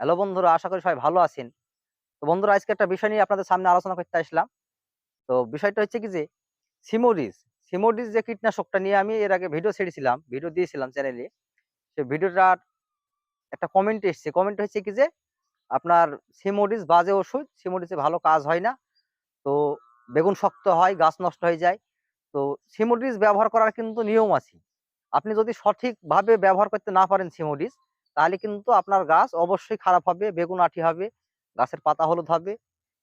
Hello বন্ধুরা, আশা করি সবাই ভালো আছেন। তো বন্ধুরা, আজকে একটা বিষয় নিয়ে আপনাদের সামনে আলোচনা করতে আসলাম। তো বিষয়টা হচ্ছে কি যে, সিমোডিস সিমোডিস যে কীটনাশকটা নিয়ে আমি এর আগে ভিডিও ছেড়েছিলাম ভিডিও দিয়েছিলাম চ্যানেলে সেই ভিডিওটার একটা কমেন্ট এসছে। কমেন্ট হচ্ছে কি যে, আপনার সিমোডিস বাজে ওষুধ, সিমোডিসে ভালো কাজ হয় না। তো বেগুন শক্ত হয়, গাছ নষ্ট হয়ে যায়। তো সিমোডিস ব্যবহার করার কিন্তু নিয়ম আছে। আপনি যদি সঠিকভাবে ব্যবহার করতে না পারেন সিমোডিস তাহলে কিন্তু আপনার গাছ অবশ্যই খারাপ হবে, বেগুন আঠি হবে, গাছের পাতা হলুদ হবে।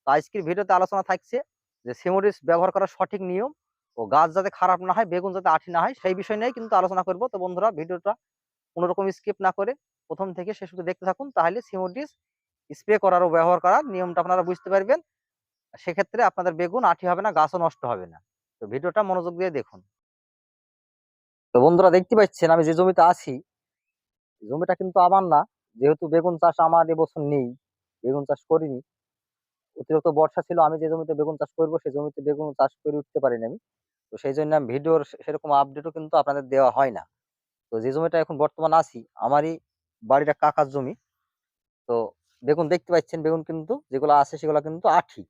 তো আজকের ভিডিওতে আলোচনা থাকছে যে সিমোডিস ব্যবহার করার সঠিক নিয়ম ও গাছ যাতে খারাপ না হয়, বেগুন যাতে আঠি না হয়, সেই বিষয় নিয়ে কিন্তু আলোচনা করব। তো বন্ধুরা, ভিডিওটা কোনোরকম স্কিপ না করে প্রথম থেকে শেষ অবধি দেখতে থাকুন, তাহলে সিমোডিস স্প্রে করার ও ব্যবহার করার নিয়মটা আপনারা বুঝতে পারবেন। সেক্ষেত্রে আপনাদের বেগুন আঠি হবে না, গাছও নষ্ট হবে না। তো ভিডিওটা মনোযোগ দিয়ে দেখুন। তো বন্ধুরা, দেখতে পাচ্ছেন আমি যে জমিতে আছি জমিটা কিন্তু আমার না। যেহেতু বেগুন চাষ আমার এবছর নেই, বেগুন চাষ করিনি। অতিরিক্ত বর্ষা ছিল, আমি যে জমিতে বেগুন চাষ করব, সেই জমিতে বেগুন চাষ করে উঠতে পারিনি আমি। তো সেই জন্য ভিডিওর সেরকম আপডেটও কিন্তু আপনাদের দেওয়া হয় না। তো যে জমিটা এখন বর্তমান আছি, আমারই এক কাকার জমি। তো বেগুন দেখতে পাচ্ছেন, বেগুন কিন্তু যেগুলো আছে সেগুলো কিন্তু আঠি।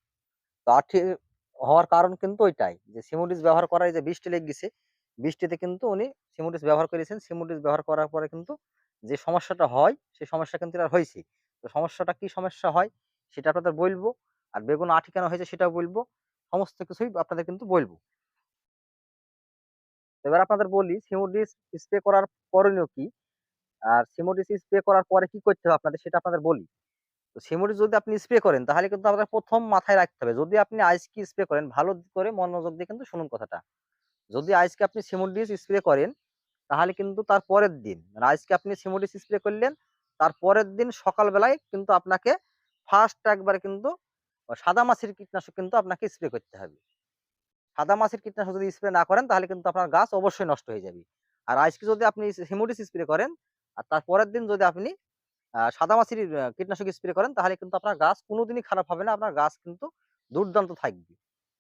তো আঠি হওয়ার কারণ কিন্তু ওইটাই, যে সিমুডিস ব্যবহার করায় যে বৃষ্টি লেগে গেছে, বৃষ্টিতে কিন্তু উনি সিমুডিস ব্যবহার করেছেন। সিমুডিস ব্যবহার করার পরে কিন্তু যে সমস্যাটা হয়, সেই সমস্যা কিন্তু আর হয়েছে। তো সমস্যাটা কি সমস্যা হয়, সেটা আপনাদের বলব। আর বেগুন আঠি কেন হয়েছে সেটাও বলব। সমস্ত কিছুই আপনাদের কিন্তু বলব। এবার আপনাদের বলি, সিমোডিস স্প্রে করার করণীয় কি? আর সিমোডিস স্প্রে করার পরে কি করতে হবে আপনাদের সেটা আপনাদের বলি। তো সিমোডিস যদি আপনি স্প্রে করেন, তাহলে কিন্তু আপনাদের প্রথম মাথায় রাখতে হবে। যদি আপনি আইসকি স্প্রে করেন, ভালো করে মনোযোগ দিয়ে কিন্তু শুনুন কথাটা। যদি আজকে আপনি সিমোডিস স্প্রে করেন তাহলে কিন্তু তার পরের দিন মানে আজকে আপনি সিমোডিস স্প্রে করলেন, তার পরের দিন সকালবেলায় কিন্তু আপনাকে ফার্স্ট একবার কিন্তু সাদা মাছির কীটনাশক কিন্তু আপনাকে স্প্রে করতে হবে। সাদা মাছির কীটনাশক যদি স্প্রে না করেন, তাহলে কিন্তু আপনার গাছ অবশ্যই নষ্ট হয়ে যাবে। আর আজকে যদি আপনি হিমোডিস স্প্রে করেন, আর তার পরের দিন যদি আপনি সাদা মাছির কীটনাশক স্প্রে করেন, তাহলে কিন্তু আপনার গাছ কোনোদিনই খারাপ হবে না, আপনার গাছ কিন্তু দুর্দান্ত থাকবে।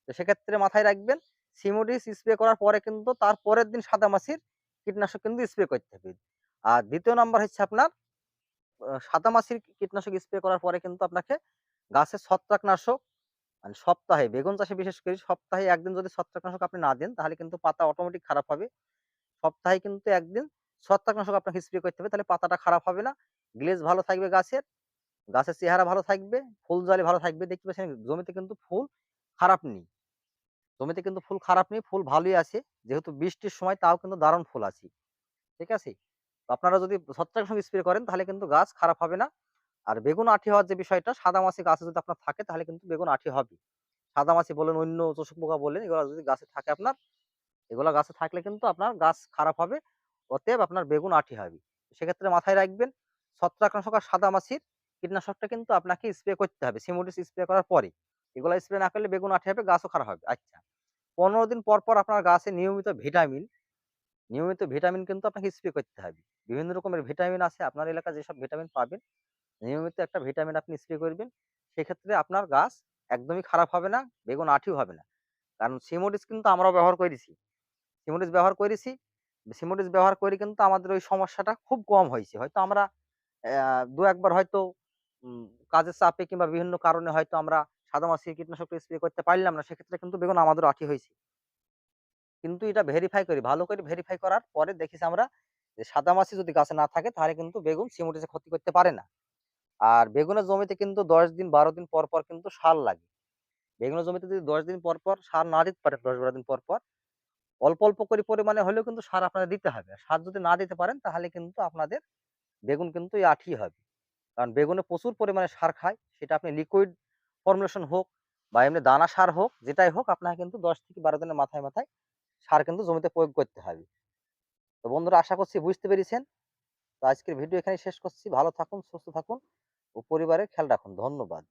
তো সেক্ষেত্রে মাথায় রাখবেন, সিমোডিস স্প্রে করার পরে কিন্তু তার পরের দিন সাদা মাছির কীটনাশক কিন্তু স্প্রে করতে হবে। আর দ্বিতীয় নাম্বার হচ্ছে আপনার সাদা মাছির কীটনাশক স্প্রে করার পরে কিন্তু আপনাকে গাছের ছত্রাকনাশক মানে সপ্তাহে, বেগুন চাষে বিশেষ করে সপ্তাহে একদিন যদি ছত্রাকনাশক আপনি না দেন, তাহলে কিন্তু পাতা অটোমেটিক খারাপ হবে। সপ্তাহে কিন্তু একদিন ছত্রাকনাশক আপনাকে স্প্রে করতে হবে, তাহলে পাতাটা খারাপ হবে না। গ্লেজ ভালো থাকবে গাছের গাছের চেহারা ভালো থাকবে, ফুল জালি ভালো থাকবে। দেখতে পাচ্ছেন, জমিতে কিন্তু ফুল খারাপ নেই। জমিতে কিন্তু ফুল খারাপ নেই, ফুল ভালোই আছে। যেহেতু বৃষ্টির সময় তাও কিন্তু দারুণ ফুল আছে। ঠিক আছে? আপনারা যদি ছত্রাকনাশক স্প্রে করেন, তাহলে কিন্তু গাছ খারাপ হবে না। আর বেগুন আঠি হওয়ার যে বিষয়টা, সাদা মাছি গাছে যদি আপনার থাকে, তাহলে কিন্তু বেগুন আঠি হবে। সাদা মাছি বলেন, অন্য চোষক পোকা বলেন, এগুলো যদি গাছে থাকে আপনার, এগুলো গাছে থাকলে কিন্তু আপনার গাছ খারাপ হবে। অতএব আপনার বেগুন আঠি হবে। সেক্ষেত্রে মাথায় রাখবেন, ছত্রাকনাশক আর সাদা মাছির কীটনাশকটা কিন্তু আপনাকে স্প্রে করতে হবে। সিমোডিস স্প্রে করার পরে। এগুলো স্প্রে না করলে বেগুন আঠে হবে, গাছও খারাপ হবে। আচ্ছা পনেরো দিন পর পর আপনার গাছে নিয়মিত ভিটামিন নিয়মিত ভিটামিন কিন্তু আপনাকে স্প্রে করতে হবে। বিভিন্ন রকমের ভিটামিন আছে, আপনার এলাকায় যেসব ভিটামিন পাবেন, নিয়মিত একটা ভিটামিন আপনি স্প্রে করবেন। সেক্ষেত্রে আপনার গাছ একদমই খারাপ হবে না, বেগুন আঠিও হবে না। কারণ সিমোডিস কিন্তু আমরাও ব্যবহার করেছি। সিমোডিস ব্যবহার করেছি সিমোডিস ব্যবহার করে কিন্তু আমাদের ওই সমস্যাটা খুব কম হয়েছে। হয়তো আমরা দু একবার হয়তো কাজের চাপে কিংবা বিভিন্ন কারণে হয়তো আমরা সাদা মাছির কীটনাশক স্প্রে করতে পারলাম না, সেক্ষেত্রে কিন্তু বেগুন আমাদের আঠি হয়েছে। কিন্তু এটা ভেরিফাই করি, ভালো করে ভেরিফাই করার পরে দেখেছি আমরা যে সাদা মাছি যদি গাছে না থাকে, তাহলে কিন্তু বেগুন সিমোডিসে ক্ষতি করতে পারে না। আর বেগুনের জমিতে কিন্তু দশ দিন, বারো দিন পর পর কিন্তু সার লাগে। বেগুনের জমিতে যদি দশ দিন পর পর সার না দিতে পারেন, দশ বারো দিন পর পর, অল্প অল্প করে পরিমাণে হলেও কিন্তু সার আপনাদের দিতে হবে। সার যদি না দিতে পারেন, তাহলে কিন্তু আপনাদের বেগুন কিন্তু এই আঠি হবে। কারণ বেগুনে প্রচুর পরিমাণে সার খায়, সেটা আপনি লিকুইড ফর্মুলেশন হোক বা এমনি দানা সার হোক, যেটাই হোক, আপনাকে কিন্তু দশ থেকে বারো দিনের মাথায় মাথায় সার কিন্তু জমিতে প্রয়োগ করতে হবে। তো বন্ধুরা, আশা করছি বুঝতে পেরেছেন। তো আজকের ভিডিও এখানে শেষ করছি। ভালো থাকুন, সুস্থ থাকুন ও পরিবারের খেয়াল রাখুন। ধন্যবাদ।